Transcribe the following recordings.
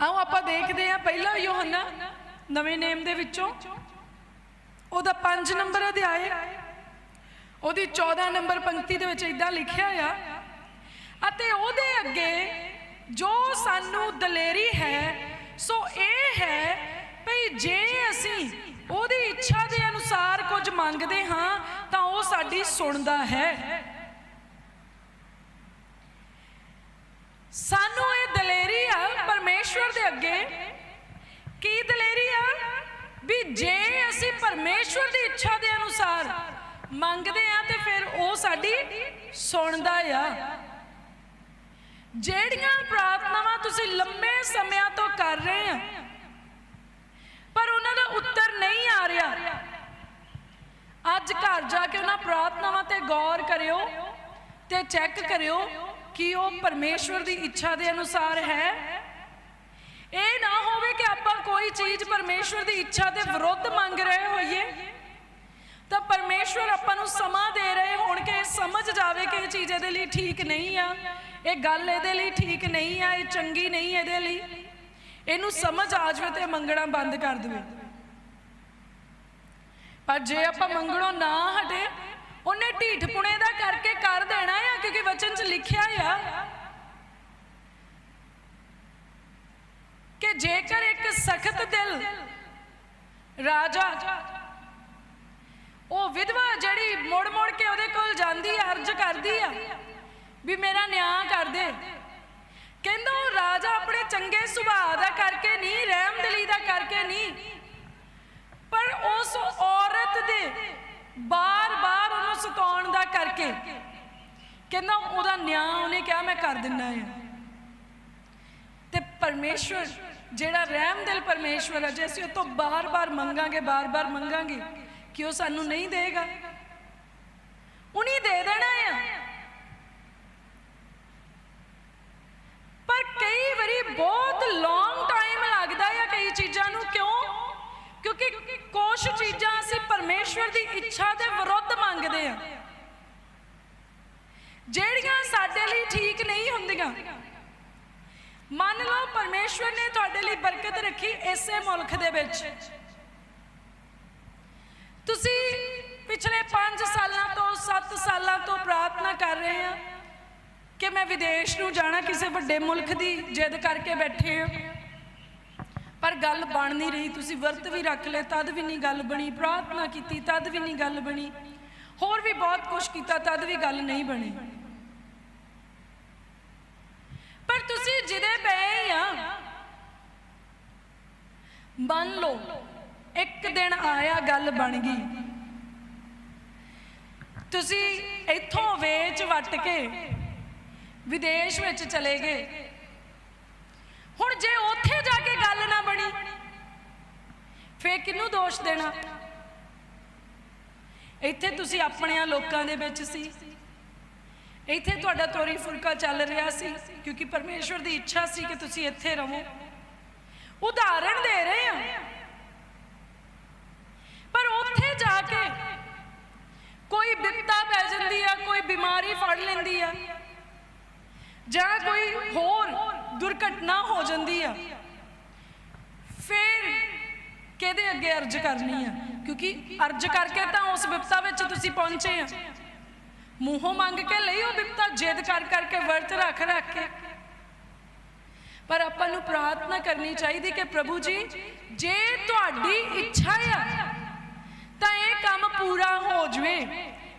ਆਓ ਆਪਾਂ ਦੇਖਦੇ ਹਾਂ ਪਹਿਲਾ ਯੋਹੰਨਾ, ਨਵੇਂ ਨੇਮ ਦੇ ਵਿੱਚੋਂ। ਉਹਦਾ 5 ਨੰਬਰ ਅਧਿਆਇ ਉਹਦੀ 14 ਨੰਬਰ ਪੰਕਤੀ ਦੇ ਵਿੱਚ ਇਦਾਂ ਲਿਖਿਆ ਆ, ਅਤੇ ਉਹਦੇ ਅੱਗੇ ਜੋ ਸਾਨੂੰ ਦਲੇਰੀ ਹੈ, ਸੋ ਇਹ ਹੈ ਭਈ ਜੇ ਅਸੀਂ ਉਹਦੀ ਇੱਛਾ ਦੇ ਅਨੁਸਾਰ ਕੁਝ ਮੰਗਦੇ ਹਾਂ, ਤਾਂ ਉਹ ਸਾਡੀ ਸੁਣਦਾ ਹੈ। ਸਾਨੂੰ ਇਹ ਦਲੇਰੀ ਆ ਪਰਮੇਸ਼ਵਰ ਦੇ ਅੱਗੇ। ਕੀ ਦਲੇਰੀ ਆ? ਵੀ ਜੇ ਅਸੀਂ ਪਰਮੇਸ਼ਵਰ ਦੀ ਇੱਛਾ ਦੇ ਅਨੁਸਾਰ ਮੰਗਦੇ ਆ ਤੇ ਫਿਰ ਉਹ ਸਾਡੀ ਸੁਣਦਾ ਆ। ਜਿਹੜੀਆਂ ਪ੍ਰਾਰਥਨਾਵਾਂ ਤੁਸੀਂ ਲੰਮੇ ਸਮਿਆਂ ਤੋਂ ਕਰ ਰਹੇ ਆ, ਪਰ ਉਹਨਾਂ ਦਾ ਉੱਤਰ ਨਹੀਂ ਆ ਰਿਹਾ। ਅੱਜ ਘਰ ਜਾ ਕੇ ਉਹਨਾਂ ਪ੍ਰਾਰਥਨਾਵਾਂ ਤੇ ਗੌਰ ਕਰਿਓ ਤੇ ਚੈੱਕ ਕਰਿਓ ਕਿ ਉਹ ਪਰਮੇਸ਼ਵਰ ਦੀ ਇੱਛਾ ਦੇ ਅਨੁਸਾਰ ਹੈ। ਇਹ ਨਾ ਹੋਵੇ ਕਿ ਆਪਾਂ ਕੋਈ ਚੀਜ਼ ਪਰਮੇਸ਼ਵਰ ਦੀ ਇੱਛਾ ਦੇ ਵਿਰੁੱਧ ਮੰਗ ਰਹੇ ਹੋਈਏ, ਤਾਂ ਪਰਮੇਸ਼ਵਰ ਆਪਾਂ ਨੂੰ ਸਮਾਂ ਦੇ ਰਹੇ ਹੋਣ ਕਿ ਇਹ ਸਮਝ ਜਾਵੇ ਕਿ ਇਹ ਚੀਜ਼ ਇਹਦੇ ਲਈ ਠੀਕ ਨਹੀਂ ਆ। ਇਹ ਗੱਲ ਇਹਦੇ ਲਈ ਠੀਕ ਨਹੀਂ ਆ, ਇਹ ਚੰਗੀ ਨਹੀਂ ਇਹਦੇ ਲਈ। ਇਹਨੂੰ ਸਮਝ ਆ ਜਾਵੇ ਤੇ ਮੰਗਣਾ ਬੰਦ ਕਰ ਦੇਵੇ। ਪਰ ਜੇ ਆਪਾਂ ਮੰਗਣੋਂ ਨਾ ਹਟੇ ਉਹਨੇ ਢੀਠ ਪੁਣੇ ਦਾ ਕਰਕੇ ਕਰ ਦੇਣਾ ਆ, ਕਿਉਂਕਿ ਵਚਨ 'ਚ ਲਿਖਿਆ ਆ ਕਿ ਜੇਕਰ ਇੱਕ ਸਖਤ ਦਿਲ ਰਾਜਾ, ਉਹ ਵਿਧਵਾ ਜਿਹੜੀ ਮੁੜ ਮੁੜ ਕੇ ਉਹਦੇ ਕੋਲ ਜਾਂਦੀ ਆ, ਅਰਜ਼ ਕਰਦੀ ਆ, ਵੀ ਮੇਰਾ ਨਿਆਂ ਕਰ ਦੇ। ਕਹਿੰਦਾ ਉਹ ਰਾਜਾ ਆਪਣੇ ਚੰਗੇ ਸੁਭਾਅ ਦਾ ਕਰਕੇ ਨਹੀਂ ਰਹਿਮਦਿਲੀ ਦਾ ਕਰਕੇ ਨਹੀਂ, ਪਰ ਉਸ ਔਰਤ ਦੇ ਬਾਰ-ਬਾਰ ਕਰਕੇ ਕਹਿੰਦਾ ਉਹਦਾ ਨਿਆਂ ਉਹਨੇ ਕਿਹਾ, ਮੈਂ ਕਰ ਦਿੰਨਾ ਹੈ ਤੇ ਪਰਮੇਸ਼ਵਰ ਜਿਹੜਾ ਰਹਿਮਦਿਲ ਪਰਮੇਸ਼ਵਰ ਹੈ ਜੇ ਅਸੀਂ ਉਹ ਤੋਂ ਬਾਰ-ਬਾਰ ਮੰਗਾਂਗੇ ਬਾਰ-ਬਾਰ ਮੰਗਾਂਗੇ, ਕਿ ਉਹ ਸਾਨੂੰ ਨਹੀਂ ਦੇਗਾ? ਉਨੀ ਦੇ ਦੇਣਾ ਆ। ਪਰ ਕਈ ਵਾਰੀ ਬਹੁਤ ਲੌਂਗ ਟਾਈਮ ਲੱਗਦਾ ਆ ਕਈ ਚੀਜ਼ਾਂ ਨੂੰ, ਕਿਉਂ? ਕਿਉਂਕਿ ਕੁਝ ਚੀਜ਼ਾਂ ਅਸੀਂ ਪਰਮੇਸ਼ਵਰ ਦੀ ਇੱਛਾ ਦੇ ਵਿਰੁੱਧ ਮੰਗਦੇ ਆ ਜਿਹੜੀਆਂ ਸਾਡੇ ਲਈ ਠੀਕ ਨਹੀਂ ਮੰਨ ਲਓ ਪਰਮੇਸ਼ਵਰ ਨੇ ਤੁਹਾਡੇ ਲਈ ਬਰਕਤ ਰੱਖੀ ਇਸੇ ਮੁਲਕ ਦੇ ਵਿੱਚ। ਤੁਸੀਂ ਪਿਛਲੇ 5 ਸਾਲਾਂ ਤੋਂ 7 ਸਾਲਾਂ ਤੋਂ ਪ੍ਰਾਰਥਨਾ ਕਰ ਰਹੇ ਆ ਕਿ ਮੈਂ ਵਿਦੇਸ਼ ਨੂੰ ਜਾਣਾ ਕਿਸੇ ਵੱਡੇ ਮੁਲਕ ਦੀ ਜਿੱਦ ਕਰਕੇ ਬੈਠੇ ਹੋ ਪਰ ਗੱਲ ਬਣ ਨਹੀਂ ਰਹੀ, ਤੁਸੀਂ ਵਰਤ ਵੀ ਰੱਖ ਲਿਆ, ਤਦ ਵੀ ਨਹੀਂ ਗੱਲ ਬਣੀ, ਪ੍ਰਾਰਥਨਾ ਕੀਤੀ, ਤਦ ਵੀ ਨਹੀਂ ਗੱਲ ਬਣੀ। ਹੋਰ ਵੀ ਬਹੁਤ ਕੁਝ ਕੀਤਾ, ਤਦ ਵੀ ਗੱਲ ਨਹੀਂ ਬਣੀ ਪਰ ਤੁਸੀਂ ਜਿਹਦੇ ਪਏ ਆ ਬਣ ਲਓ। ਇੱਕ ਦਿਨ ਆਇਆ ਗੱਲ ਬਣ ਗਈ। ਤੁਸੀਂ ਇੱਥੋਂ ਵੇਚ ਵਟ ਕੇ ਵਿਦੇਸ਼ ਵਿੱਚ ਚਲੇ ਗਏ। ਹੁਣ ਜੇ ਉੱਥੇ ਜਾ ਕੇ ਗੱਲ ਨਾ ਬਣੀ, ਫੇਰ ਕਿਹਨੂੰ ਦੋਸ਼ ਦੇਣਾ? ਇੱਥੇ ਤੁਸੀਂ ਆਪਣਿਆਂ ਲੋਕਾਂ ਦੇ ਵਿੱਚ ਸੀ। ਇੱਥੇ ਤੁਹਾਡਾ ਤੋਰੀ ਫੁਲਕਾ ਚੱਲ ਰਿਹਾ ਸੀ, ਕਿਉਂਕਿ ਪਰਮੇਸ਼ਵਰ ਦੀ ਇੱਛਾ ਸੀ ਕਿ ਤੁਸੀਂ ਇੱਥੇ ਰਹੋ। ਉਦਾਹਰਣ ਦੇ ਰਹੇ ਆ ਪਰ ਉੱਥੇ ਜਾ ਕੇ ਕੋਈ ਬਿਪਤਾ ਪੈ ਜਾਂਦੀ ਆ, ਕੋਈ ਬਿਮਾਰੀ ਫੜ ਲੈਂਦੀ ਆ, ਜਾਂ ਕੋਈ ਹੋਰ ਦੁਰਘਟਨਾ ਹੋ ਜਾਂਦੀ ਆ, ਫਿਰ ਕਿਹਦੇ ਅੱਗੇ ਅਰਜ਼ ਕਰਨੀ ਆ? ਕਿਉਂਕਿ ਅਰਜ਼ ਕਰਕੇ ਤਾਂ ਉਸ ਵਿਪਤਾ ਵਿੱਚ ਤੁਸੀਂ ਪਹੁੰਚੇ ਆ। ਮੂੰਹੋਂ ਮੰਗ ਕੇ ਲਈ ਉਹ ਬਿਪਤਾ, ਜਿੱਦ ਕਰ ਕਰਕੇ ਵਰਤ ਰੱਖ ਰੱਖ ਕੇ। ਪਰ ਆਪਾਂ ਨੂੰ ਪ੍ਰਾਰਥਨਾ ਕਰਨੀ ਚਾਹੀਦੀ ਕਿ ਪ੍ਰਭੂ ਜੀ, ਜੇ ਤੁਹਾਡੀ ਇੱਛਾ ਆ, ਤਾਂ ਇਹ ਕੰਮ ਪੂਰਾ ਹੋ ਜਵੇ।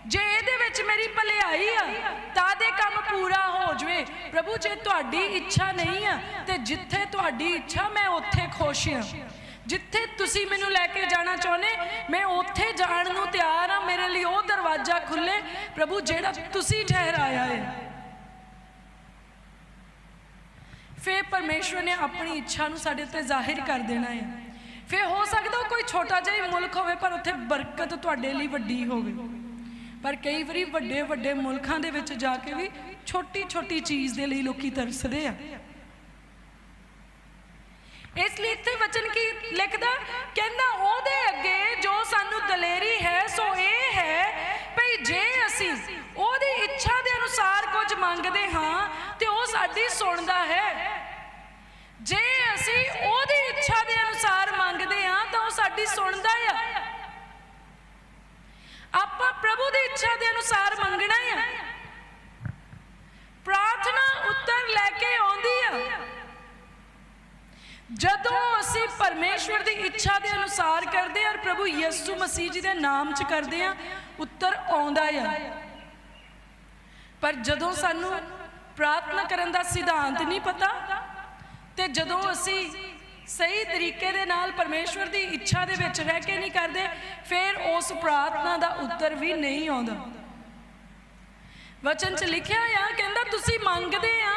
ਜੇ ਇਹਦੇ ਵਿੱਚ ਮੇਰੀ ਭਲਾਈ ਆ, ਤਾਂ ਦੇ ਕੰਮ ਪੂਰਾ ਹੋ ਜਵੇ। ਪ੍ਰਭੂ, ਜੇ ਤੁਹਾਡੀ ਇੱਛਾ ਨਹੀਂ ਆ, ਤੇ ਜਿੱਥੇ ਤੁਹਾਡੀ ਇੱਛਾ, ਮੈਂ ਉੱਥੇ ਖੁਸ਼ ਹਾਂ ਜਿੱਥੇ ਤੁਸੀਂ ਮੈਨੂੰ ਲੈ ਕੇ ਜਾਣਾ ਚਾਹੁੰਦੇ, ਮੈਂ ਉੱਥੇ ਜਾਣ ਨੂੰ ਤਿਆਰ ਆ। ਮੇਰੇ ਲਈ ਉਹ ਦਰਵਾਜ਼ਾ ਖੁੱਲੇ ਪ੍ਰਭੂ, ਜਿਹੜਾ ਤੁਸੀਂ ਠਹਿਰਾਇਆ ਹੈ ਫਿਰ ਪਰਮੇਸ਼ਵਰ ਨੇ ਆਪਣੀ ਇੱਛਾ ਨੂੰ ਸਾਡੇ ਉੱਤੇ ਜ਼ਾਹਿਰ ਕਰ ਦੇਣਾ ਹੈ। ਫੇ ਹੋ ਸਕਦਾ ਉਹ ਕੋਈ ਛੋਟਾ ਜਿਹਾ ਹੀ ਮੁਲਕ ਹੋਵੇ, ਪਰ ਉੱਥੇ ਬਰਕਤ ਤੁਹਾਡੇ ਲਈ ਵੱਡੀ ਹੋਵੇ। ਪਰ ਕਈ ਵਾਰੀ ਵੱਡੇ ਵੱਡੇ ਮੁਲਕਾਂ ਦੇ ਵਿੱਚ ਜਾ ਕੇ ਵੀ ਛੋਟੀ ਛੋਟੀ ਚੀਜ਼ ਦੇ ਲਈ ਲੋਕੀ ਤਰਸਦੇ ਆ। ਇਸ ਲਈ ਇੱਥੇ ਵਚਨ ਕੀ ਲਿਖਦਾ? ਕਹਿੰਦਾ, ਉਹ ਹੀ ਸੁਣਦਾ ਹੈ। ਜੇ ਅਸੀਂ ਉਹਦੀ ਇੱਛਾ ਦੇ ਅਨੁਸਾਰ ਮੰਗਦੇ ਹਾਂ, ਤਾਂ ਉਹ ਸਾਡੀ ਸੁਣਦਾ ਆ। ਆਪਾਂ ਪ੍ਰਭੂ ਦੀ ਇੱਛਾ ਦੇ ਅਨੁਸਾਰ ਮੰਗਣਾ ਆ। ਪ੍ਰਾਰਥਨਾ ਉੱਤਰ ਲੈ ਕੇ ਆਉਂਦੀ ਆ। ਜਦੋਂ ਅਸੀਂ ਪਰਮੇਸ਼ਵਰ ਦੀ ਇੱਛਾ ਦੇ ਅਨੁਸਾਰ ਕਰਦੇ ਹਾਂ ਪ੍ਰਭੂ ਯਿਸੂ ਮਸੀਹ ਜੀ ਦੇ ਨਾਮ 'ਚ ਕਰਦੇ ਹਾਂ, ਉੱਤਰ ਆਉਂਦਾ ਆ। ਪਰ ਜਦੋਂ ਸਾਨੂੰ ਪ੍ਰਾਰਥਨਾ ਕਰਨ ਦਾ ਸਿਧਾਂਤ ਨਹੀਂ ਪਤਾ। ਤੇ ਜਦੋਂ ਅਸੀਂ ਸਹੀ ਤਰੀਕੇ ਦੇ ਨਾਲ ਪਰਮੇਸ਼ਵਰ ਦੀ ਇੱਛਾ ਦੇ ਵਿੱਚ ਰਹਿ ਕੇ ਨਹੀਂ ਕਰਦੇ, ਫਿਰ ਉਸ ਪ੍ਰਾਰਥਨਾ ਦਾ ਉੱਤਰ ਵੀ ਨਹੀਂ ਆਉਂਦਾ। ਵਚਨ 'ਚ ਲਿਖਿਆ ਆ, ਕਹਿੰਦਾ ਤੁਸੀਂ ਮੰਗਦੇ ਆ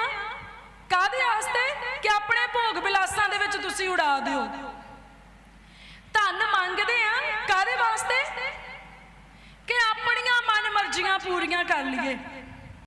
ਕਾਦੇ ਵਾਸਤੇ? ਕਿ ਆਪਣੇ ਭੋਗ ਬਿਲਾਸਾਂ ਦੇ ਵਿੱਚ ਤੁਸੀਂ ਉਡਾ ਦਿਓ। ਧਨ ਮੰਗਦੇ ਆ ਕਾਦੇ ਵਾਸਤੇ? ਕਿ ਆਪਣੀਆਂ ਮਨ ਮਰਜ਼ੀਆਂ ਪੂਰੀਆਂ ਕਰ ਲਈਏ।